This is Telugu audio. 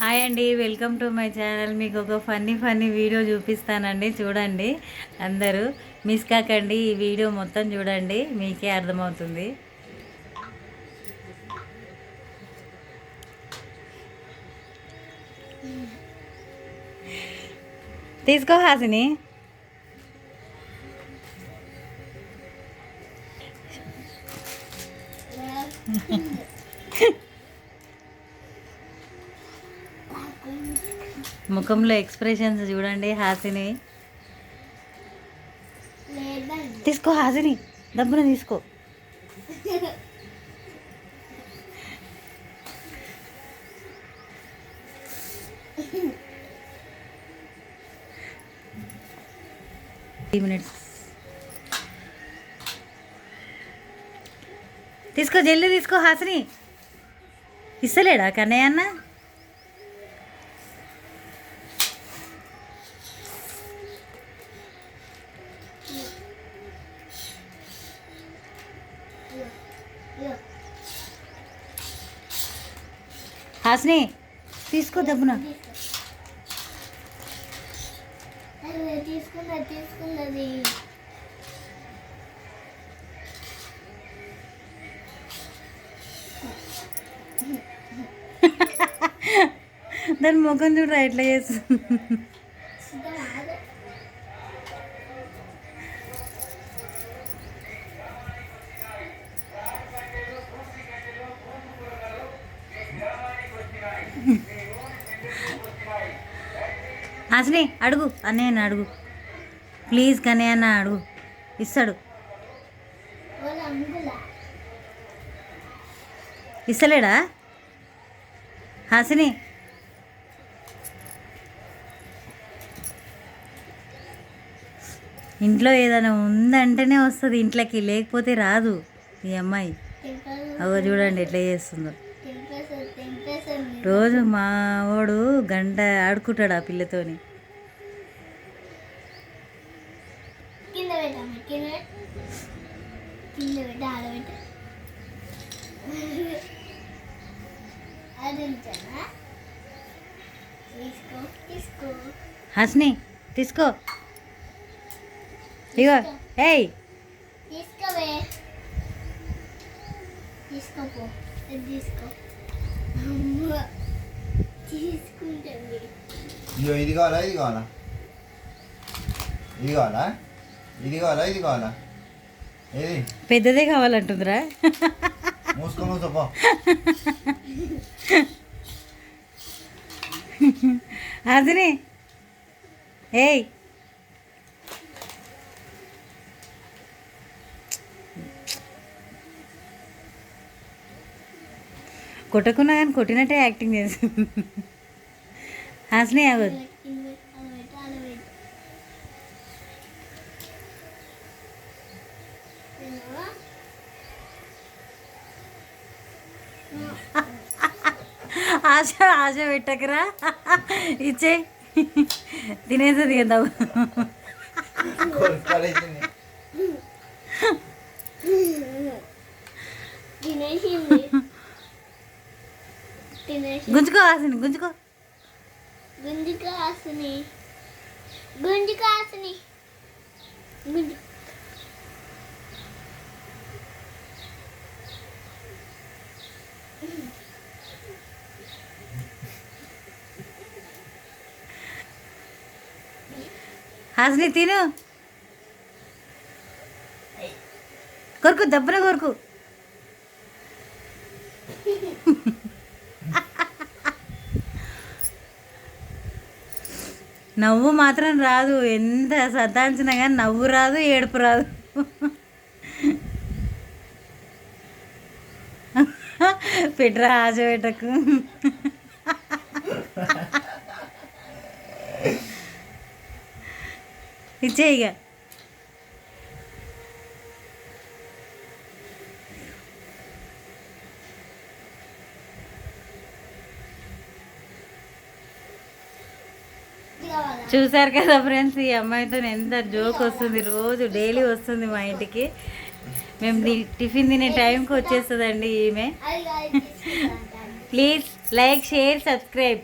హాయ్ అండి వెల్కమ్ టు మై ఛానల్. మీకు ఒక ఫన్నీ ఫన్నీ వీడియో చూపిస్తానండి. చూడండి అందరూ మిస్ కాకండి ఈ వీడియో మొత్తం చూడండి మీకే అర్థమవుతుంది. తీసుకో హాసిని. ముఖంలో ఎక్స్ప్రెషన్స్ చూడండి హాసిని. తీసుకో హాసిని డబ్బును తీసుకో. త్రీ మినిట్స్ తీసుకో జల్లి తీసుకో హాసిని. ఇస్తలేడా కన్నయ్య అన్న? హాసిని తీసుకో దబ్బున తీసుకున్నది తీసుకున్నది. దాని ముఖం చూడరా ఎట్లా చేస్తుంది. హాసిని అడుగు. అన్నయ్యని అడుగు. ప్లీజ్ కన్నయ్య అన్న అడుగు. ఇస్తాడు. ఇస్తలేడా? హాసిని. ఇంట్లో ఏదైనా ఉందంటేనే వస్తుంది. ఇంట్లోకి లేకపోతే రాదు ఈ అమ్మాయి. అవ్వ చూడండి ఎట్లా చేస్తుందో. రోజు మా వాడు గంట ఆడుకుంటాడు ఆ పిల్లతోని. హాసిని తీసుకో. ఇగో ఏయ్. తీసుకోవే తీసుకోపో తీసుకో. ఇయ్యో ఇది కావాలా? ఇది కావాలా? ఇది కావాలా? ఇది కావాలా? ఇది కావాలా? ఏది? పెద్దదే కావాలంటుందిరా. మూసుకొని మూసపో హాసిని ఏయ్. కొట్టకున్నా కానీ కొట్టినట్టే యాక్టింగ్ చేస్తుంది. హాసిని అవ్వదు ఆశ ఆశ పెట్టకరా. ఇచ్చే. తినేసేది కదా గుంజుకో హాసిని గుంజుకో. గుంజు కాసుని గుంజు కాసుని గుంజు. హాసిని తిను. కొరుకు దెబ్బన కొరుకు. నవ్వు మాత్రం రాదు. ఎంత సతాంచినా కానీ నవ్వు రాదు ఏడుపు రాదు. పెట్టరా ఆశ పెట్టకు. ఇచ్చే ఇక. చూసారు కదా ఫ్రెండ్స్ ఈ అమ్మాయితో ఎంత జోక్ వస్తుంది రోజు డైలీ వస్తుంది మా ఇంటికి. మేము టిఫిన్ తినే టైంకి వచ్చేస్తుందండి ఈమె. Please like share subscribe